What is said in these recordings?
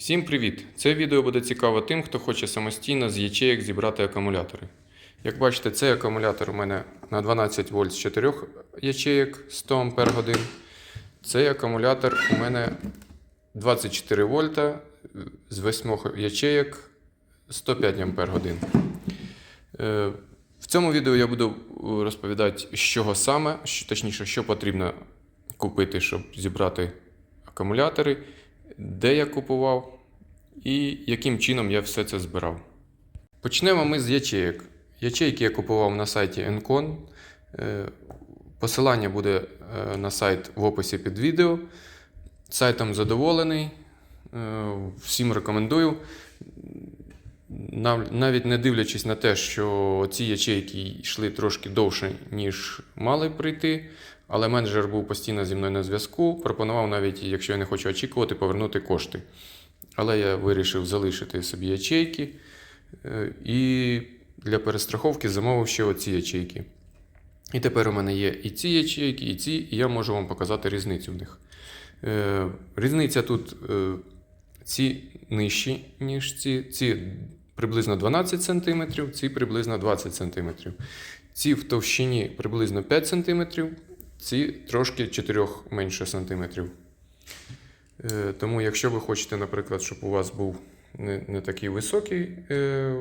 Всім привіт! Це відео буде цікаво тим, хто хоче самостійно з ячеїк зібрати акумулятори. Як бачите, цей акумулятор у мене на 12 вольт з 4 ячеїк 100 Ампер. Цей акумулятор у мене 24 вольта з 8 ячеїк 105 Ампер. Е, В цьому відео я буду е, розповідати, з чого саме, точніше, що потрібно купити, щоб зібрати акумулятори, де я купував і яким чином я все це збирав. Почнемо ми з ячеєк. Ячейки я купував на сайті Encon. Е, Посилання буде е, на сайт в описі під відео. Сайтом задоволений. Е, Всім рекомендую. Нав- Навіть не дивлячись на те, що ці ячейки йшли трошки довше, ніж мали прийти, але менеджер був постійно зі мною на зв'язку. Пропонував навіть, якщо я не хочу очікувати, повернути кошти. Але я вирішив залишити собі ячейки е, і для перестраховки замовив ще оці ячейки. І тепер у мене є і ці ячейки, і ці, і я можу вам показати різницю в них. Е, Різниця тут е, ці нижчі, ніж ці. Ці приблизно 12 см, ці приблизно 20 см. Ці в товщині приблизно 5 см, ці трошки 4 менше сантиметрів. Е, Тому, якщо ви хочете, наприклад, щоб у вас був не, не такий високий е,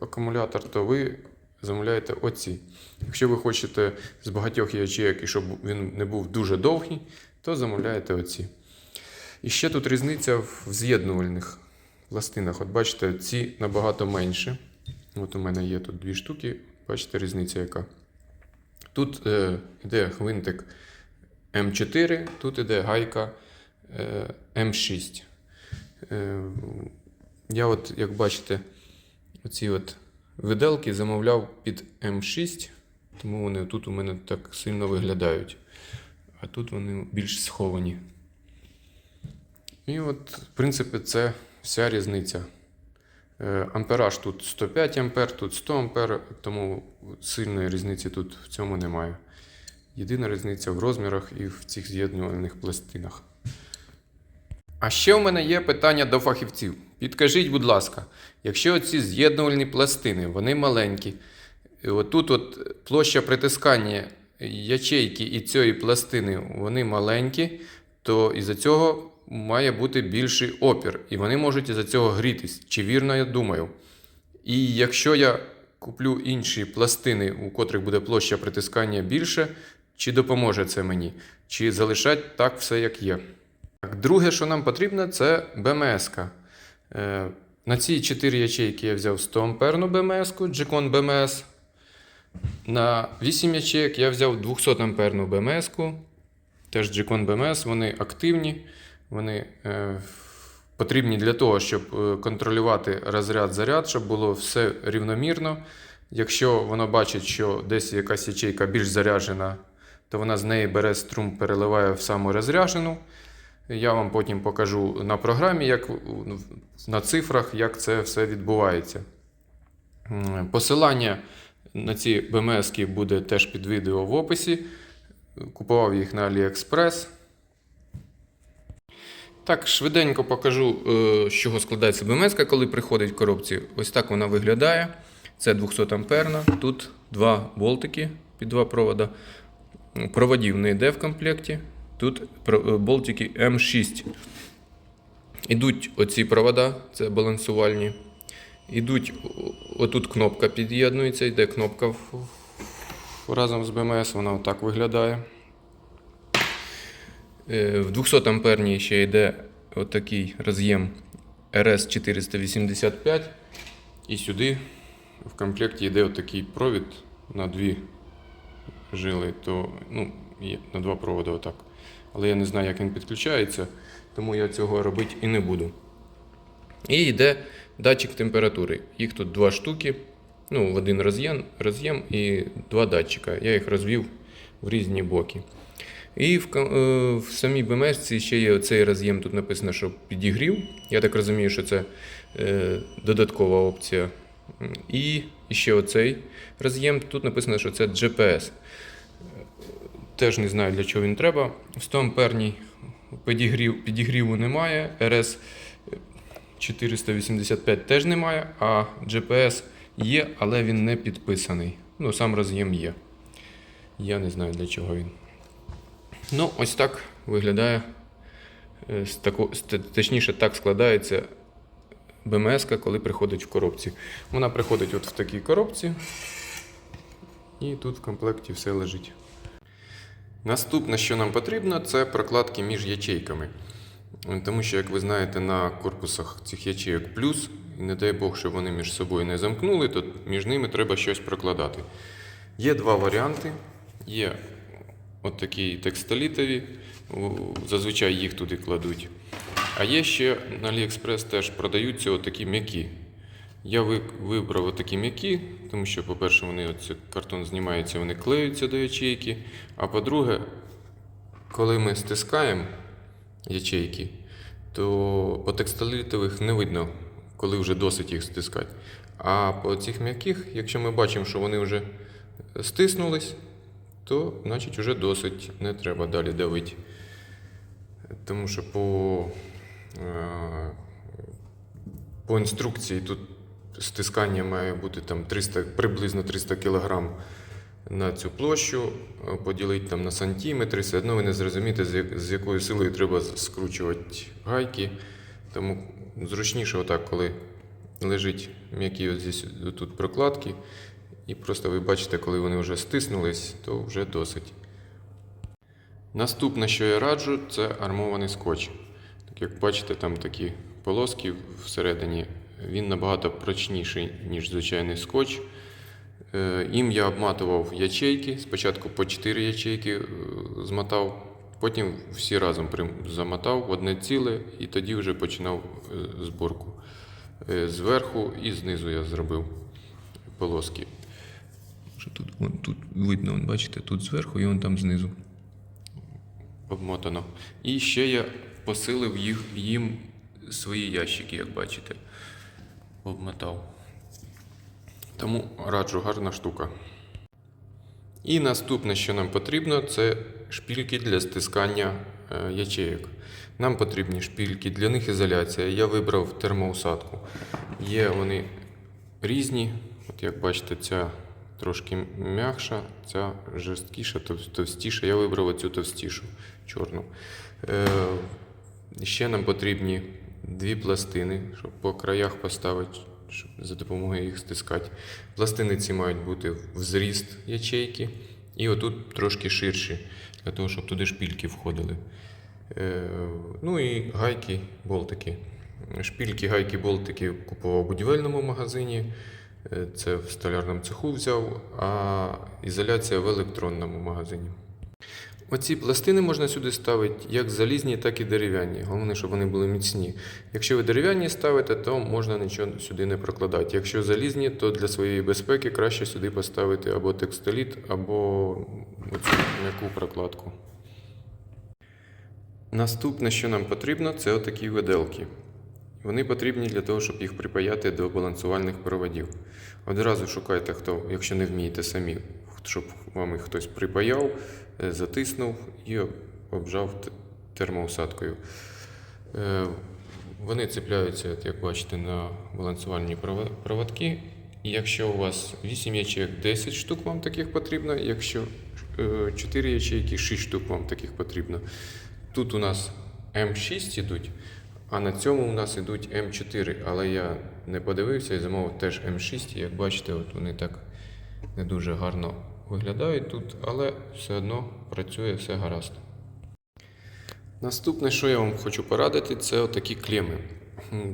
акумулятор, то ви замовляєте оці. Якщо ви хочете з багатьох ячеек і щоб він не був дуже довгий, то замовляєте оці. І ще тут різниця в з'єднувальних пластинах. От бачите, ці набагато менше. От у мене є тут дві штуки. Бачите, різниця яка. Тут е, йде гвинтик М4, тут іде гайка е, М6. Е, я от, як бачите, оці от виделки замовляв під М6, тому вони тут у мене так сильно виглядають. А тут вони більш сховані. І от, в принципі, це вся різниця. Е, Ампераж тут 105 ампер, тут 100 ампер, тому сильної різниці тут в цьому немає. Єдина різниця в розмірах і в цих з'єднувальних пластинах. А ще у мене є питання до фахівців. Підкажіть, будь ласка, якщо ці з'єднувальні пластини, вони маленькі, отут от площа притискання ячейки і цієї пластини, вони маленькі, то із-за цього має бути більший опір, і вони можуть із-за цього грітись. Чи вірно я думаю? І якщо я куплю інші пластини, у котрих буде площа притискання більше, чи допоможе це мені? Чи залишать так все, як є? Так, Друге, що нам потрібно, це БМС. -ка. Е, на ці 4 ячейки я взяв 100 амперну БМС, G-Con BMS. На 8 ячеек я взяв 200 амперну БМС, теж G-Con BMS, вони активні, вони е, потрібні для того, щоб е, контролювати розряд-заряд, щоб було все рівномірно. Якщо воно бачить, що десь якась ячейка більш заряджена, то вона з неї бере струм, переливає в саму розряджену. Я вам потім покажу на програмі, як на цифрах, як це все відбувається. Посилання на ці БМС буде теж під відео в описі. Купував їх на AliExpress. Так, швиденько покажу, е, з чого складається БМС, коли приходить в коробці. Ось так вона виглядає. Це 200 амперна. Тут два болтики під два провода. Проводів не йде в комплекті. Тут е, болтики М6. Ідуть оці провода, це балансувальні. Ідуть, отут кнопка під'єднується, йде кнопка разом з БМС, вона отак виглядає. Е, В 200 амперній ще йде отакий роз'єм RS485. І сюди в комплекті йде отакий провід на дві жили, то ну, на два проводи отак. Але я не знаю, як він підключається, тому я цього робити і не буду. І йде датчик температури. Їх тут два штуки. Ну, в один роз'єм, роз'єм і два датчика. Я їх розвів в різні боки. І в, е, в самій БМС ще є цей роз'єм, тут написано, що підігрів. Я так розумію, що це е, додаткова опція. І ще оцей роз'єм, тут написано, що це GPS. Теж не знаю, для чого він треба. 100 амперній підігрів, підігріву немає, RS 485 теж немає, а GPS є, але він не підписаний. Ну, сам роз'єм є. Я не знаю для чого він. Ну, ось так виглядає. е, точніше, так складається БМС, коли приходить в коробці. Вона приходить от в такій коробці, і тут в комплекті все лежить. Наступне, що нам потрібно, це прокладки між ячейками. Тому що, як ви знаєте, на корпусах цих ячейок плюс, і не дай Бог, щоб вони між собою не замкнули, то між ними треба щось прокладати. Є два варіанти. Є от такі текстолітові, зазвичай їх туди кладуть. А є ще на AliExpress теж продаються отакі м'які. Я вибрав отакі м'які, тому що, по-перше, вони оце картон знімається, вони клеються до ячейки. А по-друге, коли ми стискаємо ячейки, то по текстолітових не видно, коли вже досить їх стискати. А по цих м'яких, якщо ми бачимо, що вони вже стиснулись, то значить вже досить, не треба далі давити. Тому що по, е, по інструкції тут стискання має бути там 300, приблизно 300 кг на цю площу, е, поділити там на сантиметри, все одно ви не зрозумієте, з якою силою треба скручувати гайки. Тому зручніше отак, коли лежить м'які тут прокладки, і просто ви бачите, коли вони вже стиснулись, то вже досить. Наступне, що я раджу, це армований скотч. Так як бачите, там такі полоски всередині, він набагато прочніший, ніж звичайний скотч. Е, Їм я обматував ячейки. Спочатку по 4 ячейки е, змотав, потім всі разом замотав в одне ціле і тоді вже починав е, зборку. Зверху і знизу я зробив полоски. Що тут, вон, тут видно, вон, бачите, тут зверху і вон там знизу обмотано. І ще я посилив їх, їм свої ящики, як бачите. Обмотав. Тому раджу, гарна штука. І наступне, що нам потрібно, це шпільки для стискання е, ячеїк. Нам потрібні шпільки, для них ізоляція. Я вибрав термоусадку. Є вони різні. От як бачите, ця трошки м'якша, ця жорсткіша, товстіша. Я вибрав оцю товстішу, чорну. Е, ще нам потрібні дві пластини, щоб по краях поставити, щоб за допомогою їх стискати. Пластини ці мають бути в зріст ячейки. І отут трошки ширші, для того, щоб туди шпільки входили. Е, ну і гайки, болтики. Шпільки, гайки, болтики купував у будівельному магазині. Е, Це в столярному цеху взяв, а ізоляція в електронному магазині. Оці пластини можна сюди ставити як залізні, так і дерев'яні. Головне, щоб вони були міцні. Якщо ви дерев'яні ставите, то можна нічого сюди не прокладати. Якщо залізні, то для своєї безпеки краще сюди поставити або текстоліт, або оцю м'яку прокладку. Наступне, що нам потрібно, це отакі виделки. Вони потрібні для того, щоб їх припаяти до балансувальних проводів. Одразу шукайте, хто, якщо не вмієте самі, щоб вам їх хтось припаяв, е, затиснув і обжав термоусадкою. Е, Вони цепляються, як бачите, на балансувальні проводки. Якщо у вас 8 ячеек, 10 штук вам таких потрібно, якщо 4 ячейки, 6 штук вам таких потрібно. Тут у нас М6 ідуть, а на цьому у нас ідуть М4, але я не подивився і замовив теж М6. І як бачите, от вони так не дуже гарно виглядають тут, але все одно працює все гаразд. Наступне, що я вам хочу порадити, це отакі клеми.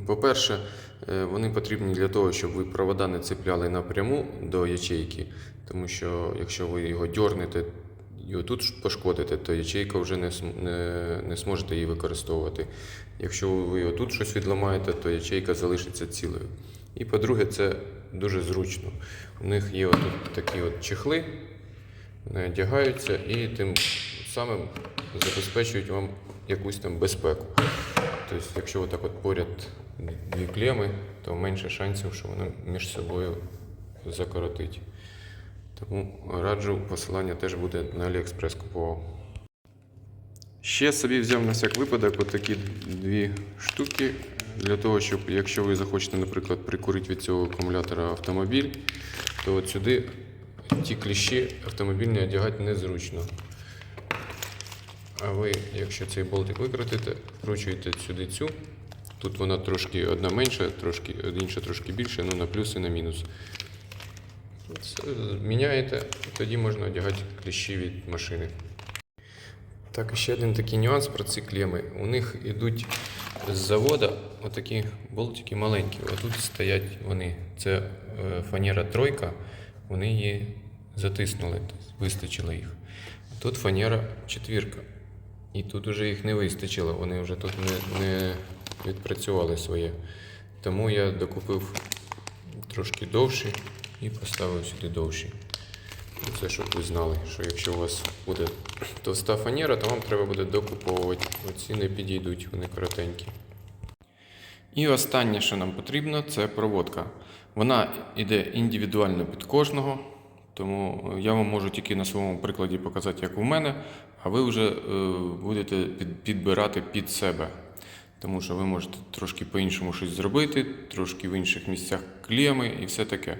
По-перше, е, вони потрібні для того, щоб ви провода не цепляли напряму до ячейки, тому що якщо ви його дьорнете і отут пошкодите, то ячейка вже не зможете її використовувати. Якщо ви отут щось відламаєте, то ячейка залишиться цілою. І по-друге, це дуже зручно. У них є отут такі от чехли, вони одягаються і тим самим забезпечують вам якусь там безпеку. Тобто, якщо отак от поряд дві клеми, то менше шансів, що вони між собою закоротить. Тому раджу, посилання теж буде на AliExpress купував. Ще собі взяв на всяк випадок отакі дві штуки. Для того, щоб якщо ви захочете, наприклад, прикурити від цього акумулятора автомобіль, то от сюди ті кліщі автомобільні одягати незручно. А ви, якщо цей болтик викрутите, вкручуєте сюди цю. Тут вона трошки одна менша, трошки, інша трошки більше, ну на плюс і на мінус. Міняєте, тоді можна одягати кліщі від машини. Так, ще один такий нюанс про ці клеми. У них йдуть з заводу отакі болтики маленькі. Отут стоять вони. Це е, фанера тройка, вони її затиснули, тобто вистачило їх. Тут фанера четвірка. І тут уже їх не вистачило, вони вже тут не, не відпрацювали своє. Тому я докупив трошки довші і поставив сюди довші. Це щоб ви знали, що якщо у вас буде товста фанера, то вам треба буде докуповувати. Оці не підійдуть, вони коротенькі. І останнє, що нам потрібно, це проводка. Вона йде індивідуально під кожного, тому я вам можу тільки на своєму прикладі показати, як у мене, а ви вже е, будете підбирати під себе. Тому що ви можете трошки по-іншому щось зробити, трошки в інших місцях кліями і все таке.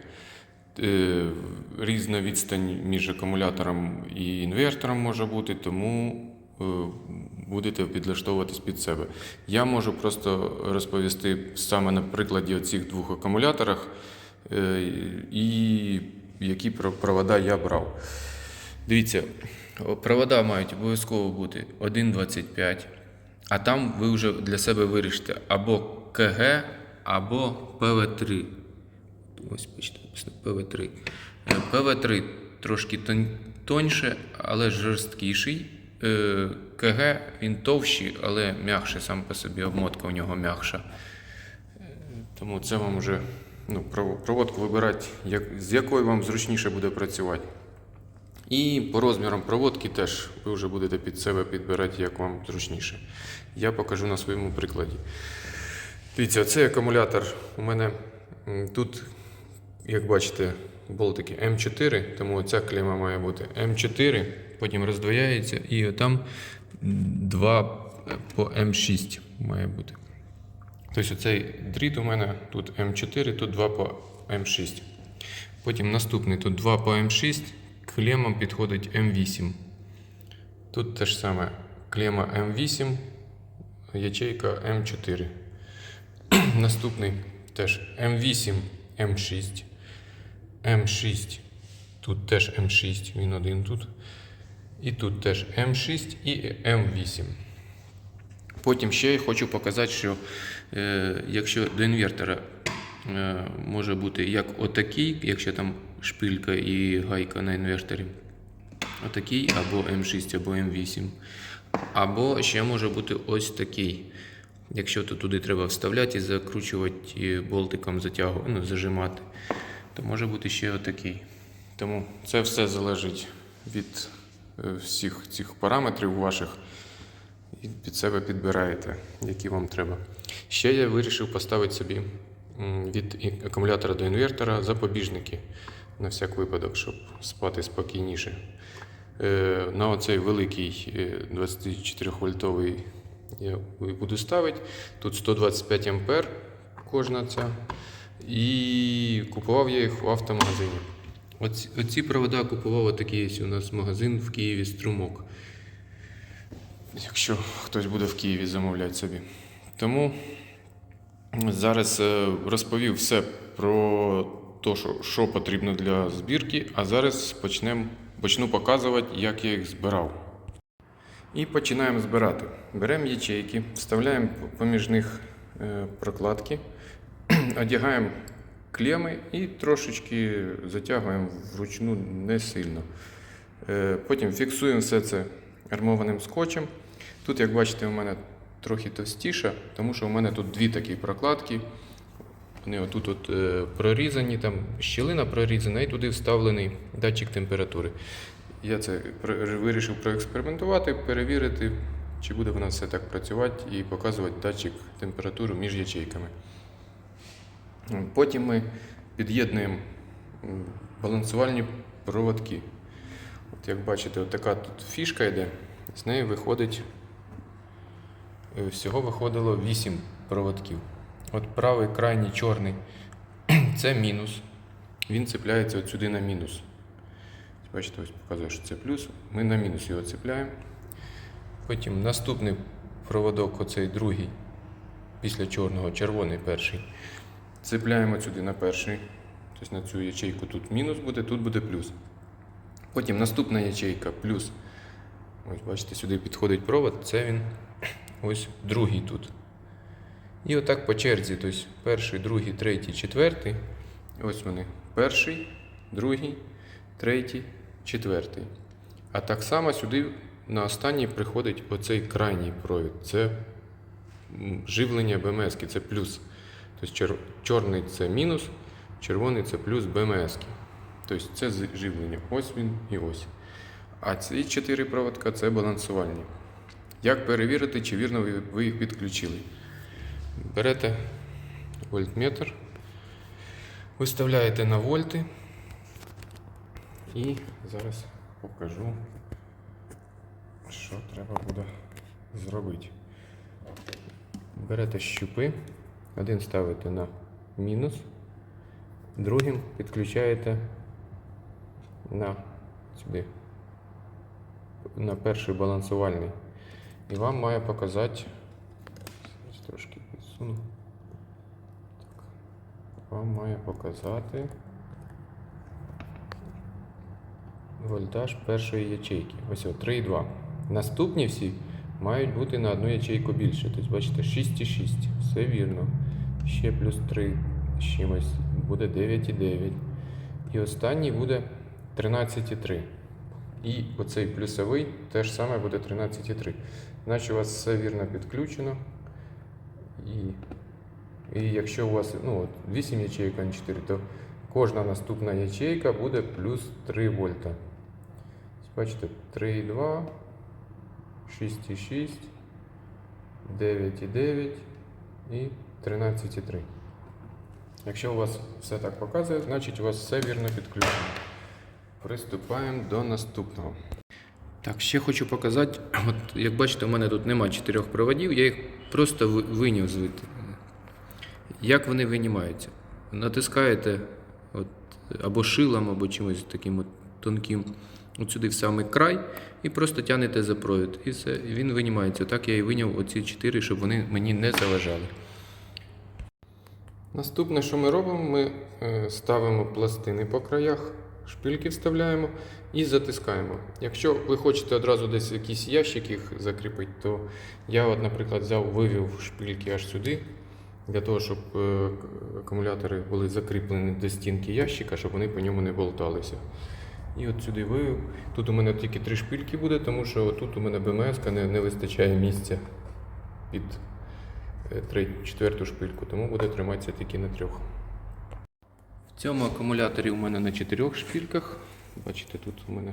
Е, Різна відстань між акумулятором і інвертором може бути, тому е, будете підлаштовуватись під себе. Я можу просто розповісти саме на прикладі оцих двох акумуляторах, е, і які провода я брав. Дивіться, провода мають обов'язково бути 1,25, а там ви вже для себе вирішите або КГ, або ПВ3. Ось бачите, ПВ3. Е, ПВ3 трошки тоньше, але жорсткіший. Е, КГ він товщий, але м'якший сам по собі, обмотка у нього м'якша. Е, Тому це вам вже ну, проводку вибирати, як, з якою вам зручніше буде працювати. І по розмірам проводки теж ви вже будете під себе підбирати, як вам зручніше. Я покажу на своєму прикладі. Дивіться, цей акумулятор у мене тут, як бачите, болтики М4, тому ця клема має бути М4, потім роздвояється, і там два по М6 має бути. Тобто цей дріт у мене тут М4, тут 2 по М6. Потім наступний тут 2 по М6, клемам підходить М8. Тут те ж саме клема М8, ячейка М4. Наступний теж М8, М6. М6. Тут теж М6, він один тут. І тут теж М6 і М8. Потім ще я хочу показати, що е, якщо до інвертора е, може бути як отакий, якщо там шпилька і гайка на інверторі, отакий або М6, або М8. Або ще може бути ось такий. Якщо то туди треба вставляти і закручувати болтиком затягувати, ну, зажимати, то може бути ще отакий. Тому це все залежить від е, всіх цих параметрів ваших і під себе підбираєте, які вам треба. Ще я вирішив поставити собі від акумулятора до інвертора запобіжники на всяк випадок, щоб спати спокійніше. Е, На оцей великий е, 24 вольтовий я буду ставити. Тут 125 ампер кожна ця. І купував я їх в автомагазині. Оці, оці провода купував отакий є у нас магазин в Києві струмок якщо хтось буде в Києві замовляти собі. Тому зараз е, розповів все про те, що, що потрібно для збірки, а зараз почнем, почну показувати, як я їх збирав. І починаємо збирати. Беремо ячейки, вставляємо поміж них е, прокладки, одягаємо клеми і трошечки затягуємо вручну не сильно. Е, Потім фіксуємо все це армованим скотчем. Тут, як бачите, у мене трохи товстіше, тому що у мене тут дві такі прокладки. Вони отут от, е, прорізані, там щілина прорізана, і туди вставлений датчик температури. Я це вирішив проекспериментувати, перевірити, чи буде вона все так працювати і показувати датчик температури між ячейками. Потім ми під'єднуємо балансувальні проводки. От як бачите, от така тут фішка йде, з неї виходить е, всього виходило 8 проводків. От правий крайній чорний це мінус. Він цепляється от сюди на мінус. Бачите, ось показує, що це плюс. Ми на мінус його цепляємо. Потім наступний проводок, оцей другий, після чорного, червоний перший. Цепляємо сюди на перший. Тобто на цю ячейку тут мінус буде, тут буде плюс. Потім наступна ячейка плюс. Ось бачите, сюди підходить провод, це він ось другий тут. І отак по черзі, тобто перший, другий, третій, четвертий. Ось вони. Перший, другий, третій, четвертий. А так само сюди на останній приходить оцей крайній провід. Це живлення БМС, це плюс. Тобто чорний це мінус, червоний це плюс БМС. Тобто це з- живлення. Ось він і ось. А ці чотири проводка це балансувальні. Як перевірити, чи вірно ви їх підключили? Берете вольтметр, виставляєте на вольти і зараз покажу, що треба буде зробити. Берете щупи, один ставите на мінус, другим підключаєте на сюди, на перший балансувальний. І вам має показати, трошки підсуну. Вам має показати вольтаж першої ячейки. Ось о, 3,2. Наступні всі мають бути на одну ячейку більше. Тобто, бачите, 6,6. Все вірно. Ще плюс 3 з чимось. Буде 9,9. І останній буде 13,3. І оцей плюсовий теж саме буде 13,3. Значить, у вас все вірно підключено. І, і якщо у вас ну, от 8 ячейок, а не 4, то кожна наступна ячейка буде плюс 3 вольта. Бачите, 3,2, 6,6, 9,9 і 13,3. Якщо у вас все так показує, значить у вас все вірно підключено. Приступаємо до наступного. Так, ще хочу показати. От, як бачите, у мене тут нема чотирьох проводів, я їх просто виняв звідти. Як вони винімаються? Натискаєте от, або шилом, або чимось таким от тонким от сюди в самий край, і просто тягнете за провід. І все, він винімається. Так я і виняв оці чотири, щоб вони мені не заважали. Наступне, що ми робимо, ми е, ставимо пластини по краях, шпильки вставляємо і затискаємо. Якщо ви хочете одразу десь якийсь ящик їх закріпити, то я, от, наприклад, взяв, вивів шпильки аж сюди, для того, щоб е, акумулятори були закріплені до стінки ящика, щоб вони по ньому не болталися. І от сюди вивів. Тут у мене тільки три шпильки буде, тому що тут у мене БМС не, не вистачає місця під четверту шпильку, тому буде триматися тільки на трьох. В цьому акумуляторі у мене на чотирьох шпильках. Бачите, тут у мене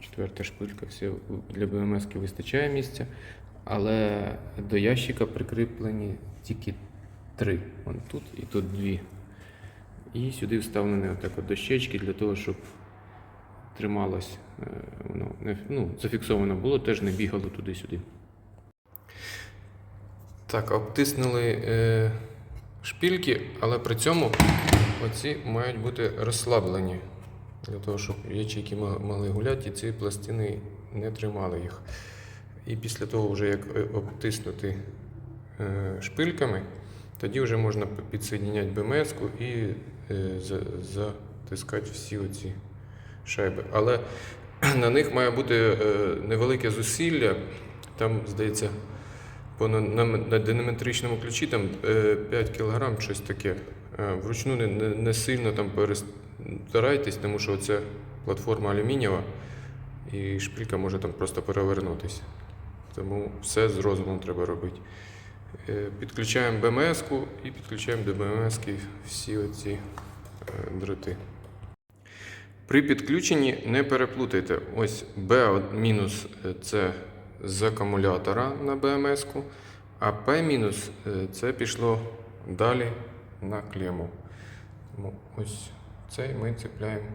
четверта шпилька, все для БМС вистачає місця, але до ящика прикріплені тільки три. Вон тут і тут дві. І сюди вставлені отак от дощечки для того, щоб трималось, е, воно ну, зафіксовано було, теж не бігало туди-сюди. Так, обтиснули е, шпильки, але при цьому оці мають бути розслаблені. Для того, щоб ячейки могли гуляти, і ці пластини не тримали їх. І після того, вже як е, обтиснути е, шпильками, тоді вже можна п- підсоединяти БМС-ку і е, за- затискати всі оці шайби. Але на них має бути е, невелике зусилля. Там, здається, по на, на, на динаметричному ключі там е, 5 кг, щось таке. Е, Вручну не, не, сильно там перестарайтесь, тому що це платформа алюмінієва, і шпилька може там просто перевернутися. Тому все з розумом треба робити. Е, Підключаємо БМС-ку і підключаємо до БМС-ки всі оці е, дроти. При підключенні не переплутайте. Ось B е, це з акумулятора на BMS-ку, а P е, це пішло далі на клему. Тому ось цей ми цепляємо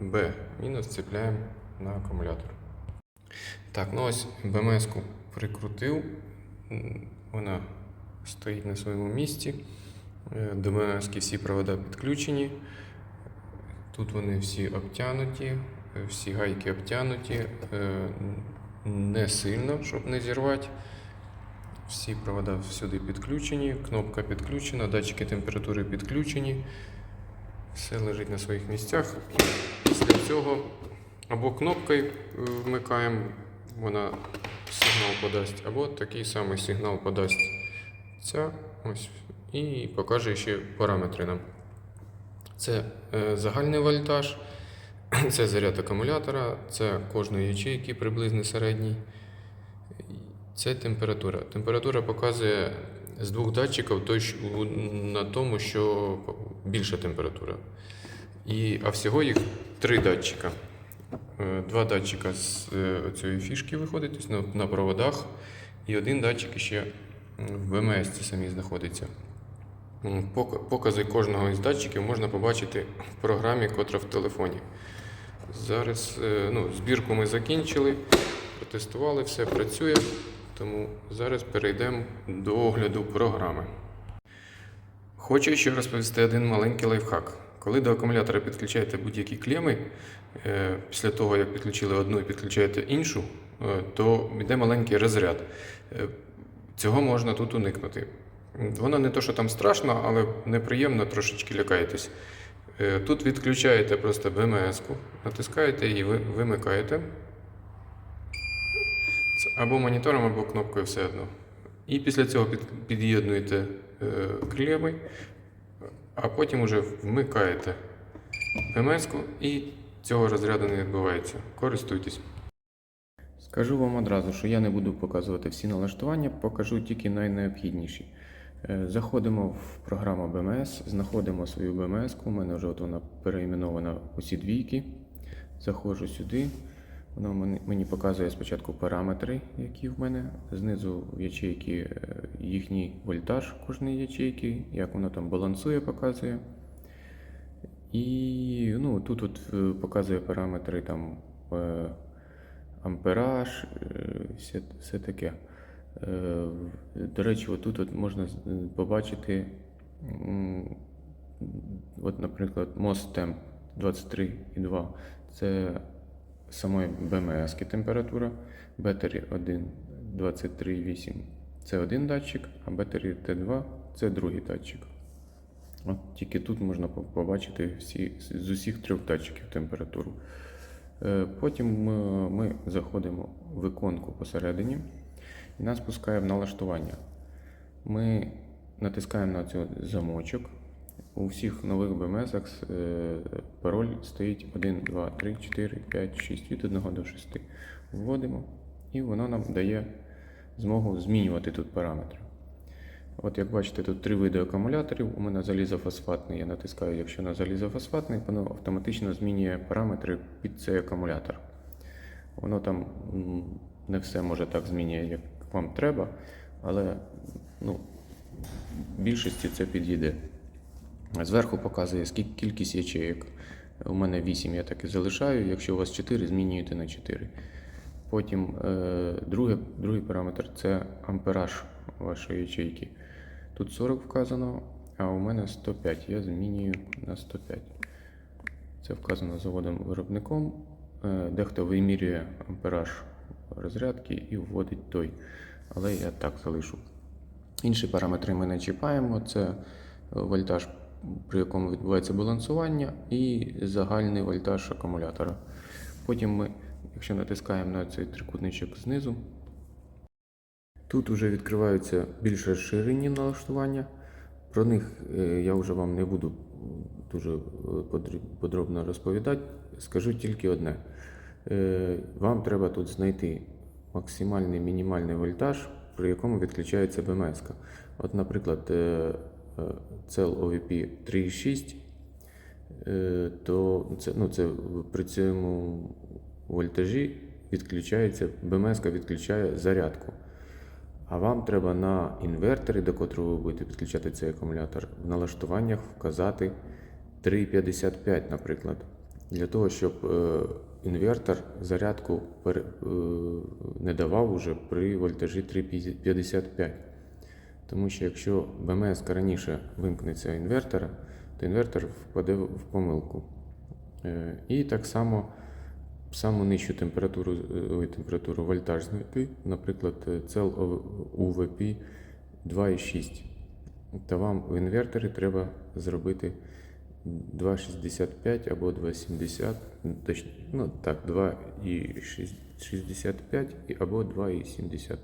B цепляємо на акумулятор. Так, ну ось BMS-ку прикрутив. вона стоїть на своєму місці. Е, До БМС всі провода підключені. Тут вони всі обтянуті, всі гайки обтянуті, е, не сильно, щоб не зірвати. Всі провода всюди підключені, кнопка підключена, датчики температури підключені. Все лежить на своїх місцях. Після цього або кнопкою е, вмикаємо, вона сигнал подасть, або такий самий сигнал подасть ця ось, і покаже ще параметри нам. Це е, загальний вольтаж, це заряд акумулятора, це кожної ячейки приблизно середній. Це температура. Температура показує з двох датчиків на тому, що більша температура. І, а всього їх три датчика. Е, Два датчика з е, цієї фішки виходить, тобто на, на проводах, і один датчик ще в БМС самі знаходиться. Покази кожного із датчиків можна побачити в програмі, котра в телефоні. Зараз е, ну, збірку ми закінчили, протестували, все працює. Тому зараз перейдемо до огляду програми. Хочу ще розповісти один маленький лайфхак. Коли до акумулятора підключаєте будь-які клеми, е, після того як підключили одну і підключаєте іншу, е, то йде маленький розряд. Цього можна тут уникнути. Воно не то, що там страшно, але неприємно, трошечки лякаєтесь. Е, Тут відключаєте просто БМС-ку, натискаєте і вимикаєте. Або монітором, або кнопкою все одно. І після цього під'єднуєте е, клеми, а потім уже вмикаєте БМС-ку і цього розряду не відбувається. Користуйтесь. Скажу вам одразу, що я не буду показувати всі налаштування, покажу тільки найнеобхідніші. Е, Заходимо в програму BMS, знаходимо свою BMS, у мене вже от вона переіменована усі двійки. Заходжу сюди. Воно мені- показує спочатку параметри, які в мене. Знизу в ячейки е, їхній вольтаж кожної ячейки, як воно там балансує, показує. І ну, тут от е, показує параметри там ампераж, все, все таке. Е, До речі, отут от можна е, побачити, от, наприклад, мост темп 23,2 це самої БМС температура, Battery 1 23,8 це один датчик, а Battery T2 це другий датчик. От тільки тут можна побачити всі, з усіх трьох датчиків температуру. Е, Потім ми заходимо в іконку посередині і нас пускає в налаштування. Ми натискаємо на цей замочок. У всіх нових BMS е, пароль стоїть 1, 2, 3, 4, 5, 6 від 1 до 6. Вводимо, і воно нам дає змогу змінювати тут параметри. От як бачите, тут три види акумуляторів. У мене залізофосфатний. Я натискаю, якщо на залізофосфатний, воно автоматично змінює параметри під цей акумулятор. Воно там не все може так змінює, як вам треба, але ну, більшості це підійде. Зверху показує скільки кількість ячеїк. У мене 8, я так і залишаю. Якщо у вас 4, змінюєте на 4. Потім е, друге, другий параметр це ампераж вашої ячейки. Тут 40 вказано, а у мене 105. Я змінюю на 105. Це вказано заводом-виробником. Е, Дехто вимірює ампераж розрядки і вводить той. Але я так залишу. Інші параметри ми не чіпаємо. Це е, вольтаж, при якому відбувається балансування, і загальний вольтаж акумулятора. Потім ми, якщо натискаємо на цей трикутничок знизу, тут вже відкриваються більш розширені налаштування. Про них е, я вже вам не буду дуже е, подробно розповідати. Скажу тільки одне. Е, Вам треба тут знайти максимальний мінімальний вольтаж, при якому відключається БМС. От, наприклад, е, OVP 3.6, е, то це, ну, це при цьому вольтажі відключається, БМС відключає зарядку. А вам треба на інвертері, до котрого ви будете підключати цей акумулятор, в налаштуваннях вказати 3,55, наприклад. Для того, щоб е, інвертор зарядку е, не давав уже при вольтажі 3,55. Тому що якщо БМС раніше вимкнеться інвертора, то інвертор впаде в помилку. Е, І так само саму нижчу температуру, е, ой, температуру вольтаж знайти, наприклад, е, цел UVP 2,6. То вам в інверторі треба зробити 2,65 або 2,70, точно, ну так, 2,65 або 2,70.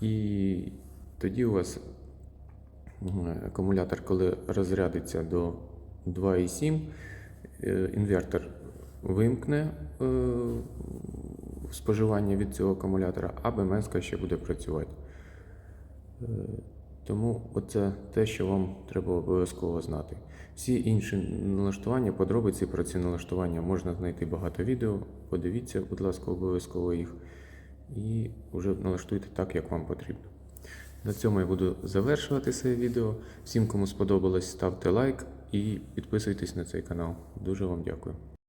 І тоді у вас акумулятор, коли розрядиться до 2,7, е, інвертор вимкне е, споживання від цього акумулятора, а БМС ще буде працювати. Тому це те, що вам треба обов'язково знати. Всі інші налаштування, подробиці про ці налаштування можна знайти багато відео. Подивіться, будь ласка, обов'язково їх. І вже налаштуйте так, як вам потрібно. На цьому я буду завершувати це відео. Всім, кому сподобалось, ставте лайк і підписуйтесь на цей канал. Дуже вам дякую.